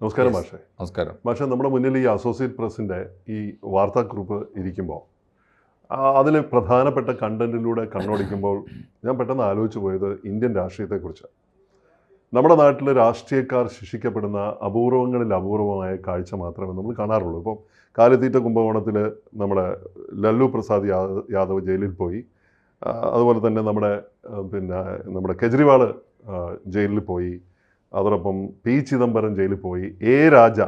നമസ്കാരം മാഷേ. നമസ്കാരം. മാഷേ നമ്മുടെ മുന്നിൽ ഈ അസോസിയേറ്റ് പ്രസിന്റെ ഈ വാർത്താ ഗ്രൂപ്പ് ഇരിക്കുമ്പോൾ അതിൽ പ്രധാനപ്പെട്ട കണ്ടന്റിലൂടെ കണ്ണോടിക്കുമ്പോൾ ഞാൻ പെട്ടെന്ന് ആലോചിച്ചു പോയത് ഇന്ത്യൻ രാഷ്ട്രീയത്തെക്കുറിച്ച്. നമ്മുടെ നാട്ടിൽ രാഷ്ട്രീയക്കാർ ശിക്ഷിക്കപ്പെടുന്ന അപൂർവങ്ങളിൽ അപൂർവമായ കാഴ്ച മാത്രമേ നമ്മൾ കാണാറുള്ളൂ. ഇപ്പം കാലിത്തീറ്റ കുംഭകോണത്തിൽ നമ്മുടെ ലല്ലു പ്രസാദ് യാദവ് യാദവ് ജയിലിൽ പോയി. അതുപോലെ തന്നെ നമ്മുടെ പിന്നെ നമ്മുടെ കെജ്രിവാൾ ജയിലിൽ പോയി. അതോടൊപ്പം പി ചിദംബരം ജയിലിൽ പോയി എ രാജ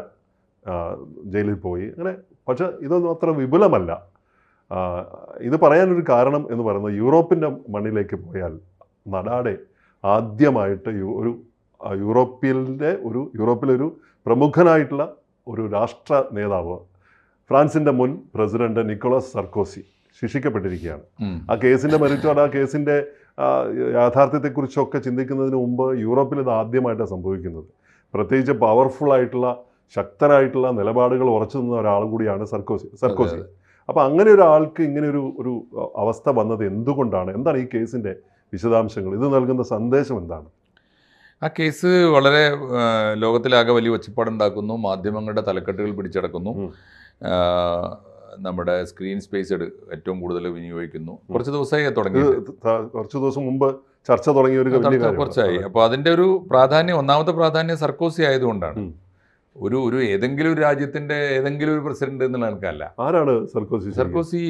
ജയിലിൽ പോയി. അങ്ങനെ പക്ഷെ ഇതൊന്നും അത്ര വിപുലമല്ല. ഇത് പറയാനൊരു കാരണം എന്ന് പറയുന്നത് യൂറോപ്പിന്റെ മണ്ണിലേക്ക് പോയാൽ നടാടെ ആദ്യമായിട്ട് യു- ഒരു യൂറോപ്പിലെ ഒരു യൂറോപ്പിലെ ഒരു പ്രമുഖനായിട്ടുള്ള ഒരു രാഷ്ട്ര നേതാവ് ഫ്രാൻസിന്റെ മുൻ പ്രസിഡന്റ് നിക്കോളസ് സർക്കോസി ശിക്ഷിക്കപ്പെട്ടിരിക്കുകയാണ്. ആ കേസിന്റെ മെറിറ്റോട് ആ കേസിന്റെ യാഥാർത്ഥ്യത്തെക്കുറിച്ചൊക്കെ ചിന്തിക്കുന്നതിന് മുമ്പ് യൂറോപ്പിൽ ഇത് ആദ്യമായിട്ടാണ് സംഭവിക്കുന്നത്. പ്രത്യേകിച്ച് പവർഫുൾ ആയിട്ടുള്ള ശക്തരായിട്ടുള്ള നിലപാടുകൾ ഉറച്ചു നിന്ന ഒരാൾ കൂടിയാണ് സർക്കോസി സർക്കോസി. അപ്പോൾ അങ്ങനെ ഒരാൾക്ക് ഇങ്ങനെ ഒരു ഒരു അവസ്ഥ വന്നത് എന്തുകൊണ്ടാണ്? എന്താണ് ഈ കേസിന്റെ വിശദാംശങ്ങൾ? ഇത് നൽകുന്ന സന്ദേശം എന്താണ്? ആ കേസ് വളരെ ലോകത്തിലാകെ വലിയ ഒച്ചപ്പാടുണ്ടാക്കുന്നു മാധ്യമങ്ങളുടെ തലക്കെട്ടുകൾ പിടിച്ചടക്കുന്നു. നമ്മുടെ സ്ക്രീൻ സ്പേസ് ഏറ്റവും കൂടുതൽ വിനിയോഗിക്കുന്നു. കുറച്ച് ദിവസമായി തുടങ്ങി കുറച്ച് ദിവസം മുമ്പ് ചർച്ച തുടങ്ങിയ ഒരു കുറച്ചായി. അപ്പോൾ അതിന്റെ ഒരു പ്രാധാന്യം ഒന്നാമത്തെ പ്രാധാന്യം സർക്കോസി ആയതുകൊണ്ടാണ്. ഒരു ഒരു ഏതെങ്കിലും ഒരു രാജ്യത്തിന്റെ ഏതെങ്കിലും ഒരു പ്രസിഡന്റ് എന്നുള്ള കണക്കല്ല. ആരാണ് സർക്കോസി സർക്കോസി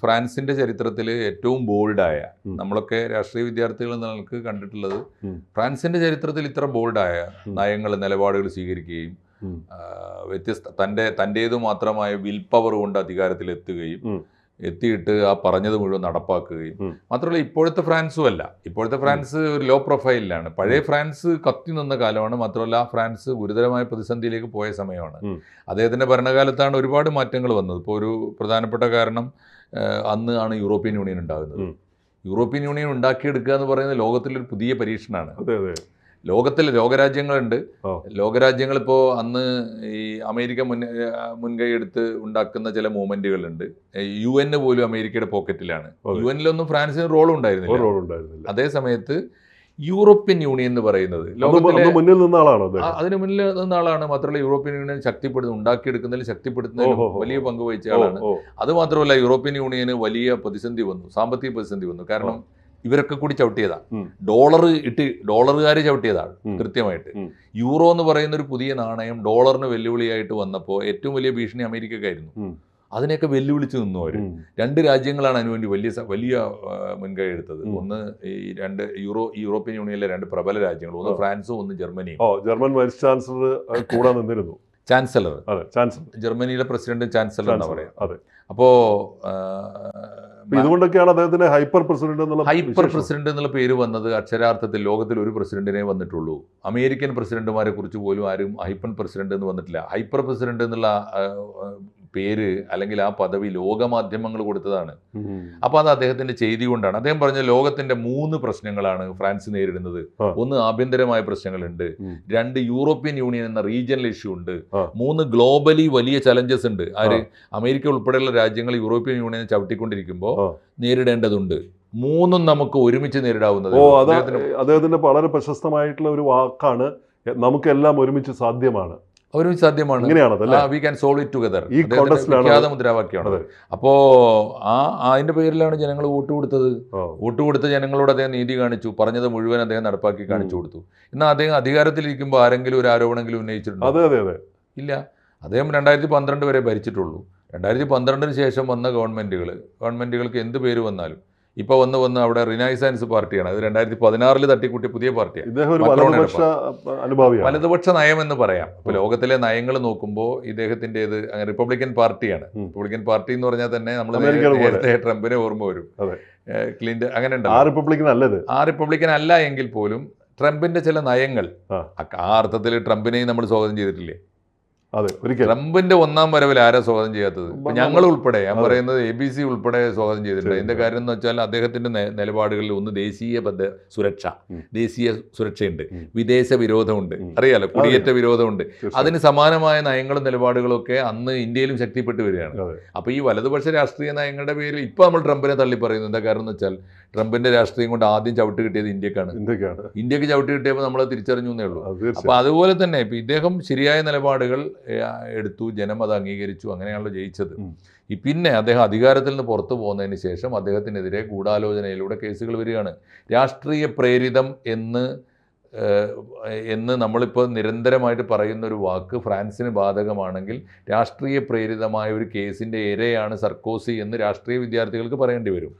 ഫ്രാൻസിന്റെ ചരിത്രത്തിൽ ഏറ്റവും ബോൾഡായ. നമ്മളൊക്കെ രാഷ്ട്രീയ വിദ്യാർത്ഥികൾ എന്ന നിലയ്ക്ക് കണ്ടിട്ടുള്ളത്. ഫ്രാൻസിന്റെ ചരിത്രത്തിൽ ഇത്ര ബോൾഡായ. നയങ്ങൾ നിലപാടുകൾ സ്വീകരിക്കുകയും വ്യത്യസ്ത തന്റെ തന്റേത് മാത്രമായ വിൽ പവർ കൊണ്ട് അധികാരത്തിൽ എത്തുകയും എത്തിയിട്ട് ആ പറഞ്ഞത് മുഴുവൻ നടപ്പാക്കുകയും. മാത്രമല്ല ഇപ്പോഴത്തെ ഫ്രാൻസും അല്ല. ഇപ്പോഴത്തെ ഫ്രാൻസ് ഒരു ലോ പ്രൊഫൈലിലാണ് പഴയ ഫ്രാൻസ് കത്തി നിന്ന കാലമാണ്. മാത്രമല്ല ആ ഫ്രാൻസ് ഗുരുതരമായ പ്രതിസന്ധിയിലേക്ക് പോയ സമയമാണ്. അദ്ദേഹത്തിന്റെ ഭരണകാലത്താണ് ഒരുപാട് മാറ്റങ്ങൾ വന്നത്. ഇപ്പോൾ ഒരു പ്രധാനപ്പെട്ട കാരണം അന്ന് ആണ് യൂറോപ്യൻ യൂണിയൻ ഉണ്ടാകുന്നത്. യൂറോപ്യൻ യൂണിയൻ ഉണ്ടാക്കിയെടുക്കുക എന്ന് പറയുന്നത് ലോകത്തിലൊരു പുതിയ പരീക്ഷണമാണ് ലോകത്തിൽ ലോകരാജ്യങ്ങളുണ്ട്. ലോകരാജ്യങ്ങൾ ഇപ്പോൾ അന്ന് ഈ അമേരിക്ക മുൻ മുൻകൈ എടുത്ത് ഉണ്ടാക്കുന്ന ചില മൂവ്മെന്റുകളുണ്ട്. യു എൻ പോലും അമേരിക്കയുടെ പോക്കറ്റിലാണ്. യു എനിലൊന്നും ഫ്രാൻസിന് റോൾ ഉണ്ടായിരുന്നില്ല അതേ സമയത്ത് യൂറോപ്യൻ യൂണിയൻ എന്ന് പറയുന്നത് മുന്നിൽ നിന്ന ആളാണ് അതിന് മുന്നിൽ നിന്ന ആളാണ്. മാത്രമല്ല യൂറോപ്യൻ യൂണിയൻ ശക്തിപ്പെടുന്ന ഉണ്ടാക്കിയെടുക്കുന്നതിൽ ശക്തിപ്പെടുത്തുന്നതിൽ. വലിയ പങ്ക് വഹിച്ച ആളാണ്. അത് മാത്രമല്ല യൂറോപ്യൻ യൂണിയന് വലിയ പ്രതിസന്ധി വന്നു സാമ്പത്തിക പ്രതിസന്ധി വന്നു. കാരണം ഇവരൊക്കെ കൂടി ചവിട്ടിയതാ. ഡോളർ ഇട്ട് ഡോളറുകാർ ചവിട്ടിയതാണ് കൃത്യമായിട്ട്. യൂറോ എന്ന് പറയുന്ന ഒരു പുതിയ നാണയം ഡോളറിന് വെല്ലുവിളിയായിട്ട് വന്നപ്പോൾ ഏറ്റവും വലിയ ഭീഷണി അമേരിക്കക്കായിരുന്നു. അതിനെയൊക്കെ വെല്ലുവിളിച്ച് നിന്നു അവർ രണ്ട് രാജ്യങ്ങളാണ് അതിനുവേണ്ടി വലിയ വലിയ മുൻകൈ എടുത്തത്. ഒന്ന് ഈ രണ്ട് യൂറോ യൂറോപ്യൻ യൂണിയനിലെ രണ്ട് പ്രബല രാജ്യങ്ങൾ. ഒന്ന് ഫ്രാൻസും ഒന്ന് ജർമ്മനിയും. ജർമ്മൻ വൈസ് ചാൻസലർ കൂടെ നിന്നിരുന്നു. ചാൻസലർ. അതെ ചാൻസലർ. ജർമ്മനിയിലെ പ്രസിഡന്റ് ചാൻസലർ എന്ന് പറയാം അതെ. അപ്പോ ഇതുകൊണ്ടൊക്കെയാണ് അദ്ദേഹത്തിന് ഹൈപ്പർ പ്രസിഡന്റ് എന്നുള്ള ഹൈപ്പർ പ്രസിഡന്റ് എന്നുള്ള പേര് വന്നത് അക്ഷരാർത്ഥത്തിൽ ലോകത്തിൽ ഒരു പ്രസിഡന്റിനെ വന്നിട്ടുള്ളൂ. അമേരിക്കൻ പ്രസിഡന്റുമാരെ കുറിച്ച് പോലും ആരും ഹൈപ്പൺ പ്രസിഡന്റ് എന്ന് വന്നിട്ടില്ല. ഹൈപ്പർ പ്രസിഡന്റ് എന്നുള്ള പേര് അല്ലെങ്കിൽ ആ പദവി ലോകമാധ്യമങ്ങൾ കൊടുത്തതാണ്. അപ്പൊ അപ്പോൾ അത് അദ്ദേഹത്തിന്റെ ചെയ്തി കൊണ്ടാണ്. അദ്ദേഹം പറഞ്ഞ ലോകത്തിന്റെ മൂന്ന് പ്രശ്നങ്ങളാണ് ഫ്രാൻസ് നേരിടുന്നത്. ഒന്ന് ആഭ്യന്തരമായ പ്രശ്നങ്ങളുണ്ട്. രണ്ട് യൂറോപ്യൻ യൂണിയൻ എന്ന റീജിയണൽ ഇഷ്യൂ ഉണ്ട്. മൂന്ന് ഗ്ലോബലി വലിയ ചലഞ്ചസ് ഉണ്ട്. ആര്? അമേരിക്ക ഉൾപ്പെടെയുള്ള രാജ്യങ്ങൾ യൂറോപ്യൻ യൂണിയനെ ചവിട്ടിക്കൊണ്ടിരിക്കുമ്പോൾ നേരിടേണ്ടതുണ്ട്. മൂന്നും നമുക്ക് ഒരുമിച്ച് നേരിടാവുന്നത് ഓ അദ്ദേഹത്തിന്റെ വളരെ പ്രശസ്തമായിട്ടുള്ള ഒരു വാക്കാണ്. നമുക്കെല്ലാം ഒരുമിച്ച് സാധ്യമാണ്. ഒരുമിച്ച് സാധ്യമാണ്. We can solve it together വിഖ്യാത മുദ്രാവാക്യമാണ്. അപ്പോ ആ അതിന്റെ പേരിലാണ് ജനങ്ങൾ വോട്ട് കൊടുത്തത്. വോട്ട് കൊടുത്ത ജനങ്ങളോട് അദ്ദേഹം നീതി കാണിച്ചു. പറഞ്ഞത് മുഴുവൻ അദ്ദേഹം നടപ്പാക്കി കാണിച്ചു കൊടുത്തു. എന്നാൽ അദ്ദേഹം അധികാരത്തിലിരിക്കുമ്പോൾ ആരെങ്കിലും ഒരു ആരോപണമെങ്കിലും ഉന്നയിച്ചിട്ടുണ്ട്? അതെ അതെ അതെ. ഇല്ല. അദ്ദേഹം രണ്ടായിരത്തി പന്ത്രണ്ട് വരെ ഭരിച്ചിട്ടുള്ളൂ. രണ്ടായിരത്തി പന്ത്രണ്ടിന് ശേഷം വന്ന ഗവൺമെന്റുകൾ ഗവൺമെന്റുകൾക്ക് എന്ത് പേര് വന്നാലും ഇപ്പോൾ വന്ന് വന്ന് അവിടെ റിനൈസൻസ് പാർട്ടിയാണ്. അത് രണ്ടായിരത്തി പതിനാറിൽ തട്ടിക്കൂട്ടിയ പുതിയ പാർട്ടിയാണ്. വലതുപക്ഷ നയം എന്ന് പറയാം. ഇപ്പോൾ ലോകത്തിലെ നയങ്ങൾ നോക്കുമ്പോൾ ഇദ്ദേഹത്തിന്റെത് അങ്ങനെ റിപ്പബ്ലിക്കൻ പാർട്ടിയാണ്. റിപ്പബ്ലിക്കൻ പാർട്ടി എന്ന് പറഞ്ഞാൽ തന്നെ നമ്മൾ നേരത്തെ ട്രംപിനെ ഓർമ്മ വരും. അതെ. അങ്ങനെ ഉണ്ട് ആ റിപ്പബ്ലിക്കൻ അല്ലത്. ആ റിപ്പബ്ലിക്കൻ അല്ല എങ്കിൽ പോലും ട്രംപിന്റെ ചില നയങ്ങൾ ആ. അർത്ഥത്തിൽ ട്രംപിനെയും നമ്മൾ സ്വാഗതം ചെയ്തിട്ടില്ലേ? അതെ ഒരിക്കലും ട്രംപിന്റെ ഒന്നാം വരവിൽ ആരാ സ്വാഗതം ചെയ്യാത്തത്? ഞങ്ങൾ ഉൾപ്പെടെ ഞാൻ പറയുന്നത് എ ബി സി ഉൾപ്പെടെ സ്വാഗതം ചെയ്തിട്ടുണ്ട്. അതിന്റെ കാര്യം എന്ന് വെച്ചാൽ അദ്ദേഹത്തിന്റെ നിലപാടുകളിൽ ഒന്ന് ദേശീയ ബദ്ധ സുരക്ഷ ദേശീയ സുരക്ഷയുണ്ട്. വിദേശ വിരോധമുണ്ട്. അറിയാലോ? കുടിയേറ്റ വിരോധമുണ്ട്. അതിന് സമാനമായ നയങ്ങളും നിലപാടുകളും ഒക്കെ അന്ന് ഇന്ത്യയിലും ശക്തിപ്പെട്ടു വരികയാണ്. അപ്പൊ ഈ വലതുപക്ഷ രാഷ്ട്രീയ നയങ്ങളുടെ പേരിൽ ഇപ്പൊ നമ്മൾ ട്രംപിനെ തള്ളി പറയുന്നത് എന്താ കാരണം എന്ന് വെച്ചാൽ ട്രംപിന്റെ രാഷ്ട്രീയം കൊണ്ട് ആദ്യം ചവിട്ട് കിട്ടിയത് ഇന്ത്യക്കാണ്. ഇന്ത്യക്കാണ്. ഇന്ത്യയ്ക്ക് ചവിട്ട് കിട്ടിയപ്പോൾ നമ്മൾ തിരിച്ചറിഞ്ഞു എന്നേ ഉള്ളൂ. അപ്പോൾ അതുപോലെ തന്നെ ഇപ്പം ഇദ്ദേഹം ശരിയായ നിലപാടുകൾ എടുത്തു ജനം അത് അംഗീകരിച്ചു അങ്ങനെയാണല്ലോ ജയിച്ചത്. ഈ പിന്നെ അദ്ദേഹം അധികാരത്തിൽ നിന്ന് പുറത്തു പോകുന്നതിന് ശേഷം അദ്ദേഹത്തിനെതിരെ ഗൂഢാലോചനയിലൂടെ കേസുകൾ വരികയാണ്. രാഷ്ട്രീയ പ്രേരിതം എന്ന് എന്ന് നമ്മളിപ്പോൾ നിരന്തരമായിട്ട് പറയുന്ന ഒരു വാക്ക് ഫ്രാൻസിന് ബാധകമാണെങ്കിൽ രാഷ്ട്രീയ പ്രേരിതമായ ഒരു കേസിന്റെ ഇരയാണ് സർക്കോസി എന്ന് രാഷ്ട്രീയ വിദ്യാർത്ഥികൾക്ക് പറയേണ്ടി വരും.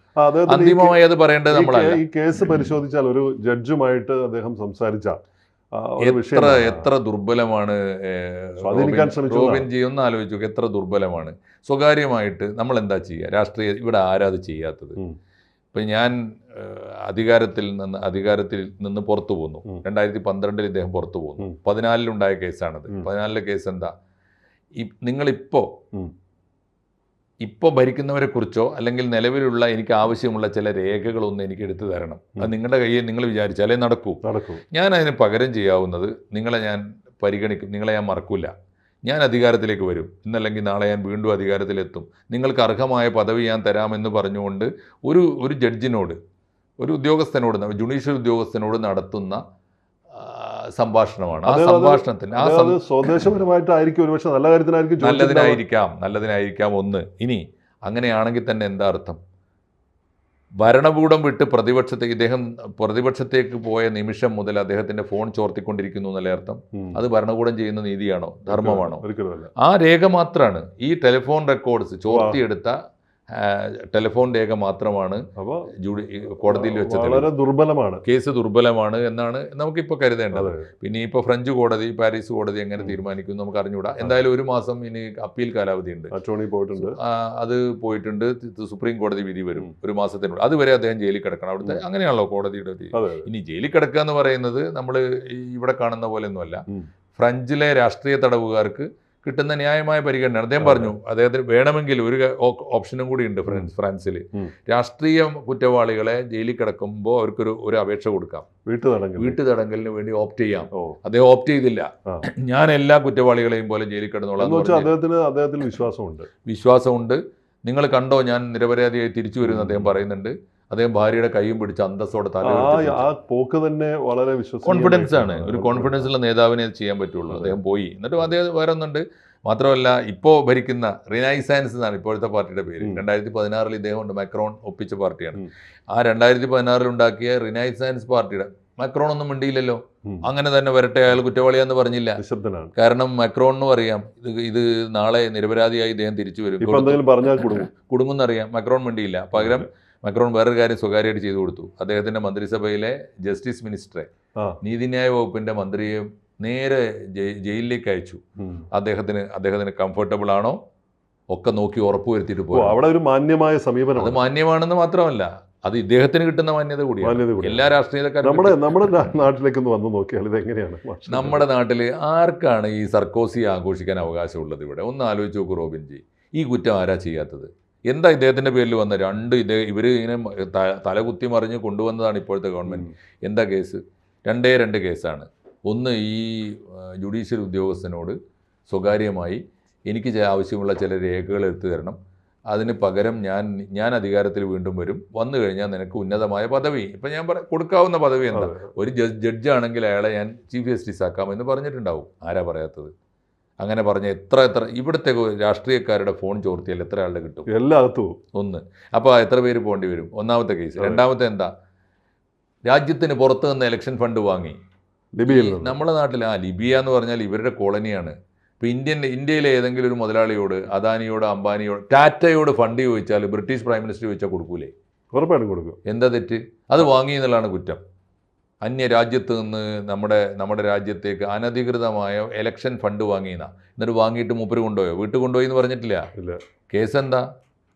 അന്തിമമായി അത് പറയേണ്ടത് നമ്മൾ ഈ കേസ് പരിശോധിച്ചാൽ ഒരു ജഡ്ജുമായിട്ട് അദ്ദേഹം സംസാരിച്ച എത്ര എത്ര ദുർബലമാണ് ഏഹ്, സ്വാധീനിക്കാൻ റോബിൻ- ജി ഒന്ന് ആലോചിച്ചു എത്ര ദുർബലമാണ്. സ്വകാര്യമായിട്ട് നമ്മൾ എന്താ ചെയ്യുക രാഷ്ട്രീയ ഇവിടെ ആരാ അത് ചെയ്യാത്തത്. ഇപ്പം ഞാൻ അധികാരത്തിൽ നിന്ന് അധികാരത്തിൽ നിന്ന് പുറത്തു പോന്നു. രണ്ടായിരത്തി പന്ത്രണ്ടിൽ ഇദ്ദേഹം പുറത്തു പോന്നു. പതിനാലിലുണ്ടായ കേസാണത്. പതിനാലിലെ കേസ് എന്താ? നിങ്ങളിപ്പോ നിങ്ങളിപ്പോൾ. ഇപ്പോൾ ഭരിക്കുന്നവരെ കുറിച്ചോ അല്ലെങ്കിൽ നിലവിലുള്ള എനിക്ക് ആവശ്യമുള്ള ചില രേഖകളൊന്നും എനിക്ക് എടുത്തു തരണം. അത് നിങ്ങളുടെ കയ്യിൽ നിങ്ങൾ വിചാരിച്ചാലേ നടക്കൂ. നടക്കൂ. ഞാൻ അതിന് പകരം ചെയ്യാവുന്നത് നിങ്ങളെ ഞാൻ പരിഗണിക്കും നിങ്ങളെ ഞാൻ മറക്കില്ല ഞാൻ അധികാരത്തിലേക്ക് വരും. ഇന്നല്ലെങ്കിൽ നാളെ ഞാൻ വീണ്ടും അധികാരത്തിലെത്തും. നിങ്ങൾക്ക് അർഹമായ പദവി ഞാൻ തരാമെന്ന് പറഞ്ഞുകൊണ്ട് ഒരു ഒരു ജഡ്ജിനോട് ഒരു ഉദ്യോഗസ്ഥനോട് ജുഡീഷ്യൽ ഉദ്യോഗസ്ഥനോട് നടത്തുന്ന സംഭാഷണമാണ്. ആ സംഭാഷണത്തിന് ആ സ്വദേശപരമായിട്ടായിരിക്കും ഒരുപക്ഷെ നല്ല കാര്യത്തിനായിരിക്കും. നല്ലതിനായിരിക്കാം നല്ലതിനായിരിക്കാം ഒന്ന്. ഇനി അങ്ങനെയാണെങ്കിൽ തന്നെ എന്താ അർത്ഥം? ഭരണകൂടം വിട്ട് പ്രതിപക്ഷത്തെ ഇദ്ദേഹം പ്രതിപക്ഷത്തേക്ക് പോയ നിമിഷം മുതൽ അദ്ദേഹത്തിന്റെ ഫോൺ ചോർത്തിക്കൊണ്ടിരിക്കുന്നു എന്നല്ലേ അർത്ഥം? അത് ഭരണകൂടം ചെയ്യുന്ന നീതിയാണോ? ധർമ്മമാണോ? ആ രേഖ മാത്രമാണ് ഈ ടെലിഫോൺ റെക്കോർഡ്സ് ചോർത്തിയെടുത്ത ടെലിഫോൺ രേഖ മാത്രമാണ് അപ്പോൾ ജുഡി കോടതിയിൽ വെച്ചത് വളരെ ദുർബലമാണ്. കേസ് ദുർബലമാണ് എന്നാണ് നമുക്കിപ്പോൾ കരുതേണ്ടത്. പിന്നെ ഇപ്പോൾ ഫ്രഞ്ച് കോടതി പാരീസ് കോടതി എങ്ങനെ തീരുമാനിക്കും നമുക്ക് അറിഞ്ഞുകൂടാ എന്തായാലും ഒരു മാസം ഇനി അപ്പീൽ കാലാവധി ഉണ്ട് അറ്റോർണി പോയിട്ടുണ്ട്. അത് പോയിട്ടുണ്ട്. സുപ്രീം കോടതി വിധി വരും. ഒരു മാസത്തിനുള്ളിൽ. അതുവരെ അദ്ദേഹം ജയിലിൽ കിടക്കണം. അവിടുത്തെ അങ്ങനെയാണല്ലോ കോടതിയുടെ വിധി. ഇനി ജയിലിൽ കിടക്കുക എന്ന് പറയുന്നത് നമ്മൾ ഇവിടെ കാണുന്ന പോലെ ഒന്നുമല്ല ഫ്രഞ്ചിലെ രാഷ്ട്രീയ തടവുകാർക്ക് കിട്ടുന്ന ന്യായമായ പരിഗണന. അദ്ദേഹം പറഞ്ഞു അദ്ദേഹത്തിന് വേണമെങ്കിൽ ഒരു ഓപ്ഷനും കൂടി ഉണ്ട് ഫ്രാൻസ് ഫ്രാൻസിൽ. രാഷ്ട്രീയ കുറ്റവാളികളെ ജയിലിൽ കിടക്കുമ്പോൾ അവർക്കൊരു ഒരു അപേക്ഷ കൊടുക്കാം. വീട്ടു തടങ്കലിന് വേണ്ടി ഓപ്റ്റ് ചെയ്യാം. അദ്ദേഹം ഓപ്റ്റ് ചെയ്തില്ല. ഞാൻ എല്ലാ കുറ്റവാളികളെയും പോലെ ജയിലിൽ കിടന്നോളാം അദ്ദേഹത്തിന് അദ്ദേഹത്തിൽ വിശ്വാസമുണ്ട്. വിശ്വാസമുണ്ട്. നിങ്ങൾ കണ്ടോ ഞാൻ നിരപരാധിയായി തിരിച്ചു വരുമെന്ന് അദ്ദേഹം പറയുന്നുണ്ട്. അദ്ദേഹം ഭാര്യയുടെ കൈയും പിടിച്ച് അന്തസ്സോടെ തല ആ പോക്ക് തന്നെ വളരെ കോൺഫിഡൻസ് ആണ്. ഒരു കോൺഫിഡൻസ് ഉള്ള നേതാവിനെ ചെയ്യാൻ പറ്റുള്ളൂ. അദ്ദേഹം പോയി. എന്നിട്ട് അദ്ദേഹം വേറെ ഒന്നുണ്ട്. മാത്രമല്ല ഇപ്പോൾ ഭരിക്കുന്ന റിനൈസൻസ് എന്നാണ് ഇപ്പോഴത്തെ പാർട്ടിയുടെ പേര്. രണ്ടായിരത്തി പതിനാറിൽ ഇദ്ദേഹം ഉണ്ട്. മാക്രോൺ ഒപ്പിച്ച പാർട്ടിയാണ്. ആ രണ്ടായിരത്തി പതിനാറിൽ ഉണ്ടാക്കിയ റിനൈസൻസ് പാർട്ടിയുടെ മാക്രോൺ ഒന്നും മിണ്ടിയില്ലല്ലോ. അങ്ങനെ തന്നെ വരട്ടെ അയാൾ കുറ്റവാളിയാന്ന് പറഞ്ഞില്ല. കാരണം മക്രോണിനും അറിയാം. ഇത് ഇത് നാളെ നിരപരാധിയായി ഇദ്ദേഹം തിരിച്ചു വരും. കുടുങ്ങുന്നറിയാം മക്രോൺ മിണ്ടിയില്ല. പകരം മക്രോൺ വേറൊരു കാര്യം സ്വകാര്യമായിട്ട് ചെയ്തു കൊടുത്തു. അദ്ദേഹത്തിന്റെ മന്ത്രിസഭയിലെ ജസ്റ്റിസ് മിനിസ്റ്ററെ. നീതിന്യായ വകുപ്പിന്റെ മന്ത്രിയെ നേരെ ജയിലിലേക്ക് അയച്ചു. അദ്ദേഹത്തിന് അദ്ദേഹത്തിന് കംഫർട്ടബിൾ ആണോ? ഒക്കെ നോക്കി ഉറപ്പുവരുത്തിയിട്ട് പോകും പോയി അവിടെ ഒരു മാന്യമായ സമീപനം അത് മാന്യമാണെന്ന് മാത്രമല്ല അത് ഇദ്ദേഹത്തിന് കിട്ടുന്ന മാന്യത കൂടിയാണ്. കൂടി എല്ലാ രാഷ്ട്രീയക്കാരും നമ്മുടെ നമ്മുടെ നാട്ടിലേക്കൊന്ന് വന്ന് നോക്കിയാൽ ഇത് എങ്ങനെയാണ് നമ്മുടെ നാട്ടിൽ ആർക്കാണ് ഈ സർക്കോസി ആഘോഷിക്കാൻ അവകാശമുള്ളത് ഇവിടെ? ഒന്ന് ആലോചിച്ച് നോക്കൂ റോബിൻജി. ഈ കുറ്റം ആരാ ചെയ്യാത്തത്? എന്താ ഇദ്ദേഹത്തിന്റെ പേരിൽ വന്ന? രണ്ട് ഇതേ ഇവർ ഇങ്ങനെ തലകുത്തി മറിഞ്ഞ് കൊണ്ടുവന്നതാണ് ഇപ്പോഴത്തെ ഗവൺമെന്റ് എന്താ കേസ്? രണ്ടേ രണ്ട് കേസാണ്. ഒന്ന് ഈ ജുഡീഷ്യൽ ഉദ്യോഗസ്ഥനോട് സ്വകാര്യമായി എനിക്ക് ആവശ്യമുള്ള ചില രേഖകൾ എടുത്തു തരണം. അതിന് പകരം ഞാൻ ഞാൻ അധികാരത്തിൽ വീണ്ടും വരും. വന്നു കഴിഞ്ഞാൽ നിനക്ക് ഉന്നതമായ പദവി. ഇപ്പം ഞാൻ പറ കൊടുക്കാവുന്ന പദവി എന്താ? ഒരു ജഡ്ജ് ജഡ്ജാണെങ്കിൽ അയാളെ ഞാൻ ചീഫ് ജസ്റ്റിസ് ആക്കാമെന്ന് പറഞ്ഞിട്ടുണ്ടാവും. ആരാ പറയാത്തത്? അങ്ങനെ പറഞ്ഞ എത്ര എത്ര ഇവിടുത്തെ രാഷ്ട്രീയക്കാരുടെ ഫോൺ ചോർത്തിയാൽ എത്ര ആളുടെ കിട്ടും? എല്ലാം അകത്തു ഒന്ന്. അപ്പോൾ എത്ര പേര് പോകേണ്ടി വരും? ഒന്നാമത്തെ കേസ്. രണ്ടാമത്തെ എന്താ? രാജ്യത്തിന് പുറത്ത് നിന്ന് ഇലക്ഷൻ ഫണ്ട് വാങ്ങി. ലിബിയയിൽ നമ്മുടെ നാട്ടിൽ ആ ലിബിയ എന്ന് പറഞ്ഞാൽ ഇവരുടെ കോളനിയാണ്. ഇപ്പോൾ ഇന്ത്യൻ ഇന്ത്യയിലെ ഏതെങ്കിലും ഒരു മുതലാളിയോട് അദാനിയോട് അംബാനിയോട് ടാറ്റയോട് ഫണ്ട് ചോദിച്ചാൽ ബ്രിട്ടീഷ് പ്രൈം മിനിസ്റ്റർ ചോദിച്ചാൽ കൊടുക്കൂലേ? ഉറപ്പായിട്ടും കൊടുക്കും. എന്താ തെറ്റ്? അത് വാങ്ങി എന്നുള്ളതാണ് കുറ്റം. അന്യ രാജ്യത്ത് നിന്ന് നമ്മുടെ നമ്മുടെ രാജ്യത്തേക്ക് അനധികൃതമായ ഇലക്ഷൻ ഫണ്ട് വാങ്ങിയെന്നാ. എന്നിട്ട് വാങ്ങിയിട്ട് മൂപ്പര് കൊണ്ടുപോയോ? വീട്ടിൽ കൊണ്ടുപോയി എന്ന് പറഞ്ഞിട്ടില്ല. ഇല്ല. കേസ് എന്താ?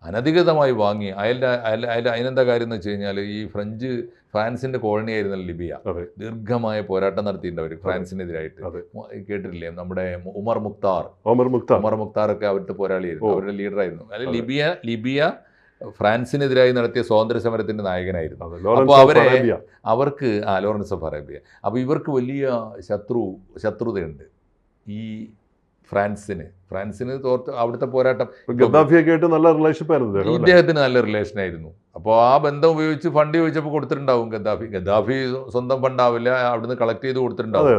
അനധികൃതമായി വാങ്ങി. അയാൾ അയാൾ അതിനെന്താ കാര്യം എന്ന് വെച്ച് കഴിഞ്ഞാൽ ഈ ഫ്രഞ്ച് ഫ്രാൻസിന്റെ കോളനി ആയിരുന്നു ലിബിയ. ദീർഘമായ പോരാട്ടം നടത്തിയിട്ടുണ്ട് അവർ ഫ്രാൻസിനെതിരായിട്ട്. കേട്ടിട്ടില്ലേ? നമ്മുടെ ഉമർ മുക്താർ ഉമർ മുക്താർ ഉമർ മുക്താർ ഒക്കെ അവരുടെ പോരാളിയായിരുന്നു. അവരുടെ ലീഡറായിരുന്നു അല്ലെ. ലിബിയ ലിബിയ ഫ്രാൻസിനെതിരായി നടത്തിയ സ്വാതന്ത്ര്യ സമരത്തിന്റെ നായകനായിരുന്നു അപ്പോൾ അവരെ-. അവർക്ക് ആ ലോറൻസ് ഓഫ് അറേബ്യ അപ്പോൾ ഇവർക്ക് വലിയ ശത്രു ശത്രുതയുണ്ട് ഈ ഫ്രാൻസിന്. ഫ്രാൻസിന് തോർത്ത് അവിടുത്തെ പോരാട്ടം ഗദ്ദാഫിയൊക്കെ ആയിട്ട് നല്ല റിലേഷൻഷിപ്പ് ആയിരുന്നു ഇദ്ദേഹം ഇദ്ദേഹത്തിന് നല്ല റിലേഷൻ ആയിരുന്നു. അപ്പോൾ ആ ബന്ധം ഉപയോഗിച്ച് ഫണ്ട് ചോദിച്ചപ്പോൾ കൊടുത്തിട്ടുണ്ടാവും ഗദ്ദാഫി. ഗദ്ദാഫി സ്വന്തം ഫണ്ടാവില്ല അവിടുന്ന് കളക്ട് ചെയ്ത് കൊടുത്തിട്ടുണ്ടാവും.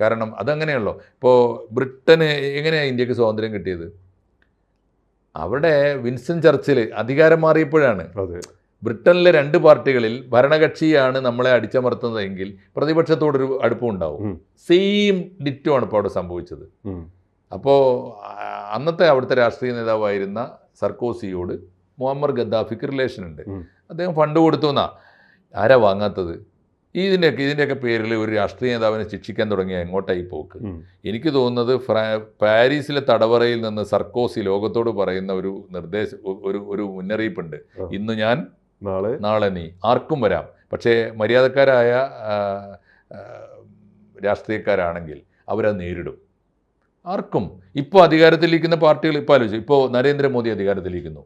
കാരണം അതങ്ങനെയല്ലോ ഇപ്പോൾ ബ്രിട്ടന് എങ്ങനെയാണ് ഇന്ത്യയ്ക്ക് സ്വാതന്ത്ര്യം കിട്ടിയത്? അവിടെ വിൻസ്റ്റൺ ചർച്ചിൽ അധികാരം മാറിയപ്പോഴാണ്. ബ്രിട്ടനിലെ രണ്ട് പാർട്ടികളിൽ ഭരണകക്ഷിയാണ് നമ്മളെ അടിച്ചമർത്തുന്നതെങ്കിൽ പ്രതിപക്ഷത്തോടൊരു അടുപ്പം ഉണ്ടാവും. സെയിം ഡിറ്റോ ആണ് ഇപ്പോൾ അവിടെ സംഭവിച്ചത്. അപ്പോൾ അന്നത്തെ അവിടുത്തെ രാഷ്ട്രീയ നേതാവായിരുന്ന സർക്കോസിയോട് മുഹമ്മർ ഗദ്ദാഫിക്ക് റിലേഷൻ ഉണ്ട്. അദ്ദേഹം ഫണ്ട് കൊടുത്തു എന്നാ. ആരാ വാങ്ങാത്തത്? ഇതിന്റെയൊക്കെ ഇതിന്റെയൊക്കെ പേരിൽ ഒരു രാഷ്ട്രീയ നേതാവിനെ ശിക്ഷിക്കാൻ തുടങ്ങിയ എങ്ങോട്ടായി പോക്ക്. എനിക്ക് തോന്നുന്നത് ഫ്രാ പാരീസിലെ തടവറയിൽ നിന്ന് സർക്കോസി ലോകത്തോട് പറയുന്ന ഒരു നിർദ്ദേശ ഒരു ഒരു മുന്നറിയിപ്പുണ്ട്. ഇന്ന് ഞാൻ നാളെ? നാളെ നീ ആർക്കും വരാം. പക്ഷേ മര്യാദക്കാരായ രാഷ്ട്രീയക്കാരാണെങ്കിൽ അവരത് നേരിടും. ആർക്കും. ഇപ്പോൾ അധികാരത്തിലിരിക്കുന്ന പാർട്ടികൾ ഇപ്പോൾ ആലോചിച്ചു ഇപ്പോൾ നരേന്ദ്രമോദി അധികാരത്തിലിരിക്കുന്നു.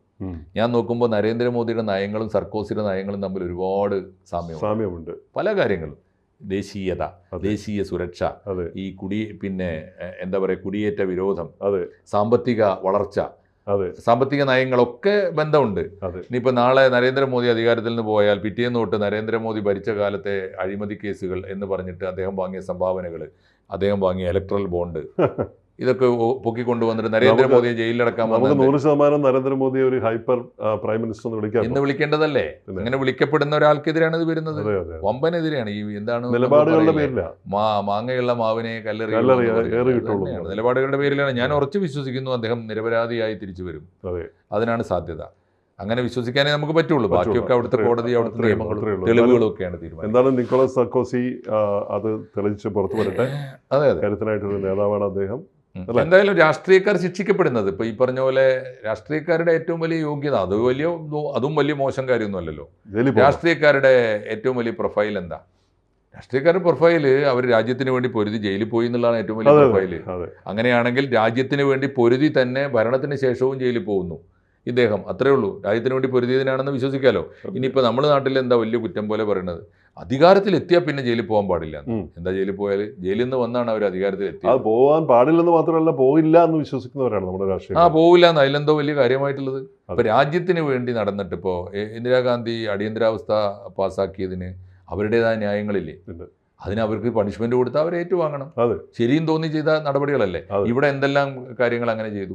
ഞാൻ നോക്കുമ്പോൾ നരേന്ദ്രമോദിയുടെ നയങ്ങളും സർക്കോസിയുടെ നയങ്ങളും തമ്മിൽ ഒരുപാട് സാമ്യം സാമ്യമുണ്ട്. പല കാര്യങ്ങളും. ദേശീയത. ദേശീയ സുരക്ഷ ഈ കുടി പിന്നെ എന്താ പറയുക കുടിയേറ്റ വിരോധം സാമ്പത്തിക വളർച്ച സാമ്പത്തിക നയങ്ങളൊക്കെ ബന്ധമുണ്ട്. ഇനിയിപ്പോൾ നാളെ നരേന്ദ്രമോദി അധികാരത്തിൽ നിന്ന് പോയാൽ പിറ്റേന്ന് തൊട്ട് നരേന്ദ്രമോദി ഭരിച്ച കാലത്തെ അഴിമതി കേസുകൾ എന്ന് പറഞ്ഞിട്ട് അദ്ദേഹം വാങ്ങിയ സംഭാവനകൾ അദ്ദേഹം വാങ്ങിയ ഇലക്ട്രൽ ബോണ്ട് ഇതൊക്കെ പൊക്കി പൊക്കിക്കൊണ്ടുവന്നിട്ട് നരേന്ദ്രമോദിയെ ജയിലിലടക്കാൻ നമുക്ക് നൂറ് ശതമാനം നരേന്ദ്രമോദിയെ ഒരു ഹൈപ്പർ പ്രൈം മിനിസ്റ്റർ എന്ന് വിളിക്കാം എന്ന് വിളിക്കേണ്ടതല്ലേ. അങ്ങനെ വിളിക്കപ്പെടുന്ന ഒരാൾക്കെതിരാണ് ഇത് വരുന്നത്. വമ്പനെതിരെയാണ് ഈ എന്താണ് നിലപാടുകളുടെ മാ മാങ്ങയുള്ള മാവിനെ കല്ലെറി കല്ലെറി- എന്ന് പറയും. ഏറി അത് കിട്ടുള്ളൂ. തന്നെയാണ്. നിലപാടുകളുടെ പേരിലാണ്. ഞാൻ ഉറച്ച് വിശ്വസിക്കുന്നു അദ്ദേഹം നിരപരാധിയായി തിരിച്ചു വരും. അതെ. അതിനാണ് സാധ്യത. അങ്ങനെ വിശ്വസിക്കാനേ നമുക്ക് പറ്റുള്ളൂ. ബാക്കിയൊക്കെ അവിടുത്തെ കോടതി അവിടുത്തെ നിയമങ്ങളും തെളിവുകളും ഒക്കെയാണ് തീരുമാനം. എന്താണ് നിക്കോളസ് സർക്കോസി അത് തെളിയിച്ച് പുറത്തു വരട്ടെ അതെ അതെ. കരുത്തനായിട്ടൊരു നേതാവാണ് അദ്ദേഹം? എന്തായാലും രാഷ്ട്രീയക്കാർ ശിക്ഷിക്കപ്പെടുന്നത്. ഇപ്പൊ ഈ പറഞ്ഞ പോലെ രാഷ്ട്രീയക്കാരുടെ ഏറ്റവും വലിയ യോഗ്യത അത് വലിയ അതും വലിയ മോശം കാര്യമൊന്നുമല്ലല്ലോ. രാഷ്ട്രീയക്കാരുടെ ഏറ്റവും വലിയ പ്രൊഫൈൽ എന്താ? രാഷ്ട്രീയക്കാരുടെ പ്രൊഫൈൽ അവർ രാജ്യത്തിന് വേണ്ടി പൊരുതി ജയിലിൽ പോയി എന്നുള്ളതാണ് ഏറ്റവും വലിയ പ്രൊഫൈൽ പ്രൊഫൈൽ. അങ്ങനെയാണെങ്കിൽ രാജ്യത്തിന് വേണ്ടി പൊരുതി തന്നെ ഭരണത്തിന് ശേഷവും ജയിലിൽ പോകുന്നു ഇദ്ദേഹം. അത്രേ ഉള്ളൂ. രാജ്യത്തിന് വേണ്ടി പൊരുതിയതിനാണെന്ന് വിശ്വസിക്കാലോ. ഇനിയിപ്പോൾ നമ്മുടെ നാട്ടിൽ എന്താ വലിയ കുറ്റം പോലെ പറയുന്നത്? അധികാരത്തിൽ എത്തിയാൽ പിന്നെ ജയിലിൽ പോകാൻ പാടില്ല. എന്താ ജയിലിൽ പോയാൽ ജയിലിൽ നിന്ന് വന്നാണ് അവർ അധികാരത്തിൽ എത്തിയത് അത് പോകാൻ പാടില്ലെന്ന് മാത്രമല്ല പോകില്ല എന്ന് വിശ്വസിക്കുന്നവരാണ് നമ്മുടെ രാഷ്ട്രീയം ആ പോകില്ല എന്ന്. അതിലെന്തോ വലിയ കാര്യമായിട്ടുള്ളത്. ഇപ്പൊ അതെ. രാജ്യത്തിന് വേണ്ടി നടന്നിട്ട് ഇപ്പോ എ- ഇന്ദിരാഗാന്ധി അടിയന്തരാവസ്ഥ പാസ്സാക്കിയതിന് അവരുടേതായ ന്യായങ്ങളില്ലേ. അതിന് അവർക്ക് പണിഷ്മെന്റ് കൊടുത്താൽ അവർ ഏറ്റുവാങ്ങണം. ശരിയും തോന്നി ചെയ്ത നടപടികളല്ലേ. ഇവിടെ എന്തെല്ലാം കാര്യങ്ങൾ അങ്ങനെ ചെയ്തു?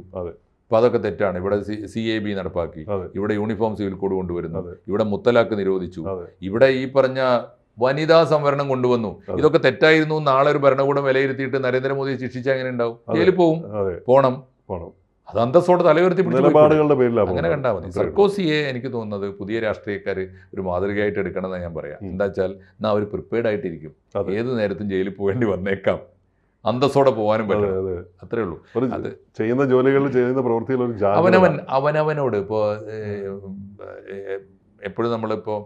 അതെ. അപ്പൊ അതൊക്കെ തെറ്റാണ്. ഇവിടെ സി എ ബി നടപ്പാക്കി. ഇവിടെ യൂണിഫോം സിവിൽ കോഡ് കൊണ്ടുവരുന്നു. ഇവിടെ മുത്തലാക്ക് നിരോധിച്ചു. ഇവിടെ ഈ പറഞ്ഞ വനിതാ സംവരണം കൊണ്ടുവന്നു. ഇതൊക്കെ തെറ്റായിരുന്നു. നാളെ ഒരു ഭരണകൂടം വിലയിരുത്തിയിട്ട് നരേന്ദ്രമോദി ശിക്ഷിച്ച എങ്ങനെ ഉണ്ടാവും. ജയിലിൽ പോവും. പോണം. അത് അന്തസ്സോടെ തലയുയർത്തി അങ്ങനെ കണ്ടാൽ മതി. സർക്കോസിയെ എനിക്ക് തോന്നുന്നത് പുതിയ രാഷ്ട്രീയക്കാർ ഒരു മാതൃകയായിട്ട് എടുക്കണമെന്നാണ് ഞാൻ പറയാം. എന്താ വെച്ചാൽ എന്നാ അവർ പ്രിപ്പയർഡ് ആയിട്ടിരിക്കും. ഏത് നേരത്തും ജയിലിൽ പോകേണ്ടി വന്നേക്കാം. അന്തസ്സോടെ പോകാനും പറ്റും അത്രേ ഉള്ളൂ. അത് ചെയ്യുന്ന ജോലികളിൽ ചെയ്യുന്ന പ്രവൃത്തിയിൽ ഒരു അവനവൻ അവനവനോട് ഇപ്പോൾ എപ്പോഴും നമ്മളിപ്പോൾ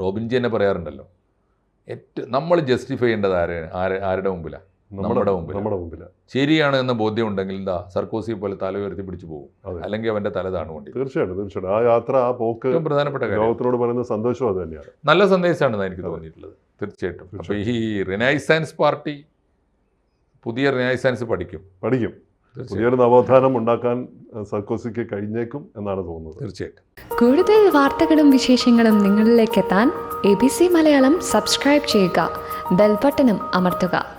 റോബിൻജി തന്നെ പറയാറുണ്ടല്ലോ. ഏറ്റവും നമ്മൾ ജസ്റ്റിഫൈ ചെയ്യേണ്ടത് ആരെ ആരെ- ആരുടെ മുമ്പിലാണ് നമ്മുടെ മുമ്പിൽ. നമ്മുടെ മുമ്പിൽ ശരിയാണ് എന്ന ബോധ്യം ഉണ്ടെങ്കിൽ എന്താ സർക്കോസി പോലെ തല ഉയർത്തി പിടിച്ചു പോകും. അല്ലെങ്കിൽ അവന്റെ തല താണുകൊണ്ടി തീർച്ചയായിട്ടും തീർച്ചയായിട്ടും. ആ യാത്ര ആ പോക്ക് പ്രധാനപ്പെട്ട ലോകത്തിനോട് പറയുന്ന സന്തോഷം അത് തന്നെയാണ്. നല്ല സന്ദേശമാണ് എനിക്ക്. തോന്നിയിട്ടുള്ളത്. തീർച്ചയായിട്ടും. അപ്പോൾ ഈ റിനൈസൻസ് പാർട്ടി പുതിയ റിനൈസൻസ് പഠിക്കും. പഠിക്കും. പുതിയൊരു നവോത്ഥാനം ഉണ്ടാക്കാൻ സർക്കോസിക്ക് കഴിഞ്ഞേക്കും എന്നാണ് തോന്നുന്നത്. തീർച്ചയായിട്ടും. കൂടുതൽ വാർത്തകളും വിശേഷങ്ങളും നിങ്ങളിലേക്ക് എത്താൻ A B C Malayalam subscribe ചെയ്യുക ബെൽബട്ടനും അമർത്തുക.